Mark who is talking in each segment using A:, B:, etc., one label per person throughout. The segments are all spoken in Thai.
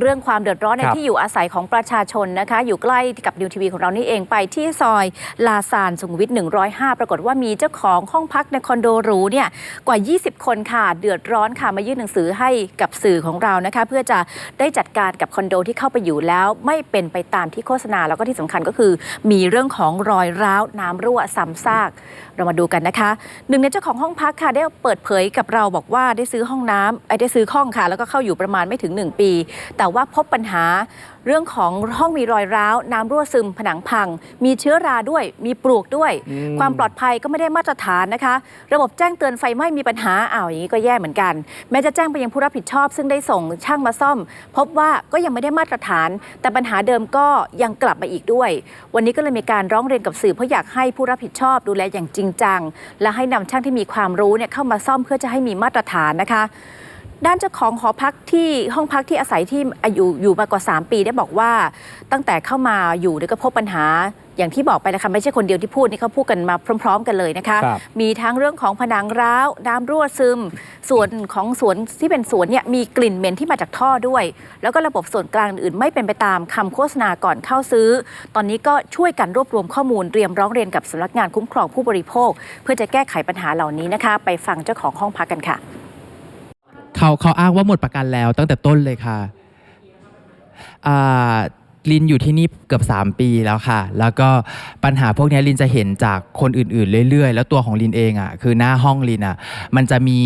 A: งหนึ่งเรื่องความเดือดร้อนใน
B: ครับ
A: ที่อยู่อาศัยของประชาชนนะคะ อยู่ใกล้กับดิวทีวีของเรานี่เองไปที่ซอยลาซานสุขุมวิท 105 ปรากฏว่ามีเจ้าของห้องพักในคอนโดหรูเนี่ยกว่า 20 คนค่ะ เดือดร้อนค่ะ มายื่นหนังสือให้กับสื่อของเรานะคะ เพื่อจะได้จัดการกับคอนโดที่เข้าไปอยู่แล้ว ไม่เป็นไปตามที่โฆษณาแล้วก็ที่สำคัญก็คือ มีเรื่องของรอยร้าวน้ำรั่วซ้ำซาก เรามาดูกันนะคะหนึ่งในเจ้าของห้องพักค่ะได้เปิดเผยกับเราบอกว่าได้ซื้อห้องน้ำไอ้ยได้ซื้อห้องค่ะ แล้วก็เข้าอยู่ประมาณไม่ถึง 1 ปี แต่ว่าพบปัญหา เรื่องของห้องมีรอยร้าว น้ำรั่วซึมผนังพัง มีเชื้อราด้วย มีปลวกด้วย
B: อืม
A: ความปลอดภัยก็ไม่ได้มาตรฐานนะคะ ระบบแจ้งเตือนไฟไหม้มีปัญหาอ้าวอย่างนี้ก็แย่เหมือนกัน แม้จะแจ้งไปยังผู้รับผิดชอบ ซึ่งได้ส่งช่างมาซ่อม พบว่าก็ยังไม่ได้มาตรฐาน แต่ปัญหาเดิมก็ยังกลับมาอีกด้วย วันนี้ก็เลยมีการร้องเรียนกับสื่อเพราะอยากให้ผู้รับผิดชอบดูแลอย่างจริงจัง และให้นำช่างที่มีความรู้เนี่ยเข้ามาซ่อมเพื่อจะให้มีมาตรฐานนะคะ ด้านเจ้าของหอพักที่ห้องพักที่อาศัยที่อายุอยู่มากว่า 3 ปีได้บอกว่า ตั้งแต่เข้ามาอยู่เนี่ยก็พบปัญหาอย่างที่บอกไปนะคะไม่ใช่คนเดียวที่พูดนี่เขาพูดกันมาพร้อม ๆ กันเลยนะคะ
B: ครับ
A: มีทั้งเรื่องของผนังร้าวน้ำรั่วซึม ส่วนของสวนที่เป็นสวนเนี่ยมีกลิ่นเหม็นที่มาจากท่อด้วย แล้วก็ระบบส่วนกลางอื่นๆไม่เป็นไปตามคำโฆษณาก่อนเข้าซื้อ ตอนนี้ก็ช่วยกันรวบรวมข้อมูลเตรียมร้องเรียนกับสำนักงานคุ้มครองผู้บริโภค เพื่อจะแก้ไขปัญหาเหล่านี้นะคะ ไปฟังเจ้าของห้องพักกันค่ะ
C: เขาเขาอ้างว่าหมดประกันแล้วตั้งแต่ต้นเลยค่ะอ่าลินอยู่ที่นี่เกือบ 3 ปีแล้วค่ะ แล้วก็ปัญหาพวกนี้ลินจะเห็นจากคนอื่นๆ เรื่อยๆ แล้วตัวของลินเองอะคือหน้าห้องลินอะมันจะมี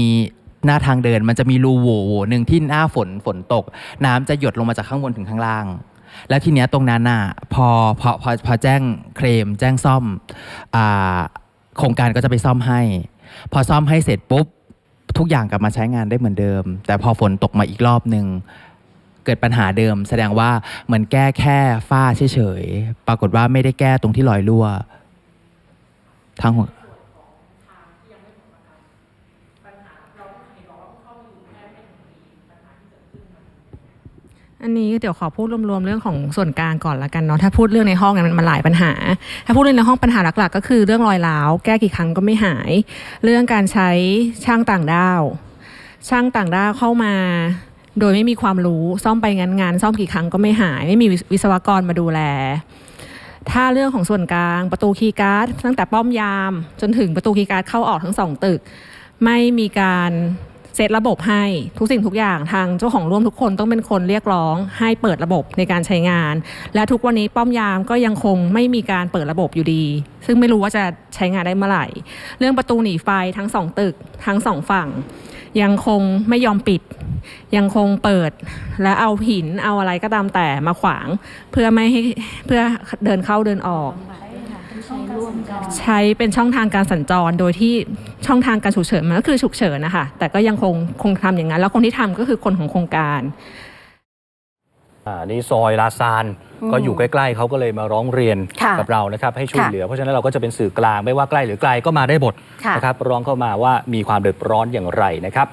C: หน้าทางเดิน มันจะมีรูโหว่หนึ่งที่หน้าฝนฝนตก น้ำจะหยดลงมาจากข้างบนถึงข้างล่าง แล้วทีเนี้ยตรงนั้นน่ะพอพอพอพอแจ้งเคลมแจ้งซ่อมอ่าโครงการก็จะไปซ่อมให้ พอซ่อมให้เสร็จปุ๊บ ทุกอย่างกลับมาใช้งานได้เหมือนเดิม แต่พอฝนตกมาอีกรอบหนึ่งเกิดปัญหาเดิม แสดงว่าเหมือนแก้แค่ฝ้าเฉยๆปรากฏว่าไม่ได้แก้ตรงที่รอยรั่วทั้งหมด
D: อันนี้เดี๋ยวขอพูดรวมๆเรื่องของส่วนกลางก่อนละกันเนาะถ้าพูดเรื่องในห้องเนี่ยมันมันหลายปัญหา ถ้าพูดเรื่องในห้องปัญหาหลักๆ ก็คือเรื่องรอยร้าวแก้กี่ครั้งก็ไม่หาย เรื่องการใช้ช่างต่างด้าว ช่างต่างด้าวเข้ามา โดยไม่มีความรู้ซ่อมไปงานงานซ่อมกี่ครั้งก็ไม่หาย ไม่มีวิวิศวกรมาดูแล ถ้าเรื่องของส่วนกลางประตูคีย์การ์ดตั้งแต่ป้อมยาม จนถึงประตูคีย์การ์ดเข้าออกทั้งสองตึก ไม่มีการ เซตระบบให้ทุกสิ่งทุกอย่างทางเจ้าของร่วมทุกคนต้องเป็นคนเรียกร้อง ให้เปิดระบบในการใช้งาน และทุกวันนี้ป้อมยามก็ยังคงไม่มีการเปิดระบบอยู่ดี ซึ่งไม่รู้ว่าจะใช้งานได้เมื่อไหร่ เรื่องประตูหนีไฟทั้งสองตึกทั้งสองฝั่ง ยังคงไม่ยอมปิด ยังคงเปิดและเอาหินเอาอะไรก็ตามแต่มาขวาง เพื่อไม่ให้เพื่อเดินเข้าเดินออก ใช้เป็นช่องทางการสัญจรโดยที่ช่องทางการฉุกเฉินมันก็คือฉุกเฉินนะคะแต่ก็ยังคงคงทำอย่างนั้น แล้วคนที่ทำก็คือคนของโครงการ
B: อ่านี่ซอยลาซาน
A: อืม
B: ก็อยู่ใกล้ๆเขาก็เลยมาร้องเรียน
A: ค่ะ
B: กับเรานะครับให้ช่วย
A: ค่ะ
B: เหลือเพราะฉะนั้นเราก็จะเป็นสื่อกลางไม่ว่าใกล้หรือไกลก็มาได้หมด
A: ค่ะ
B: นะครับร้องเข้ามาว่ามีความเดือดร้อนอย่างไรนะครับ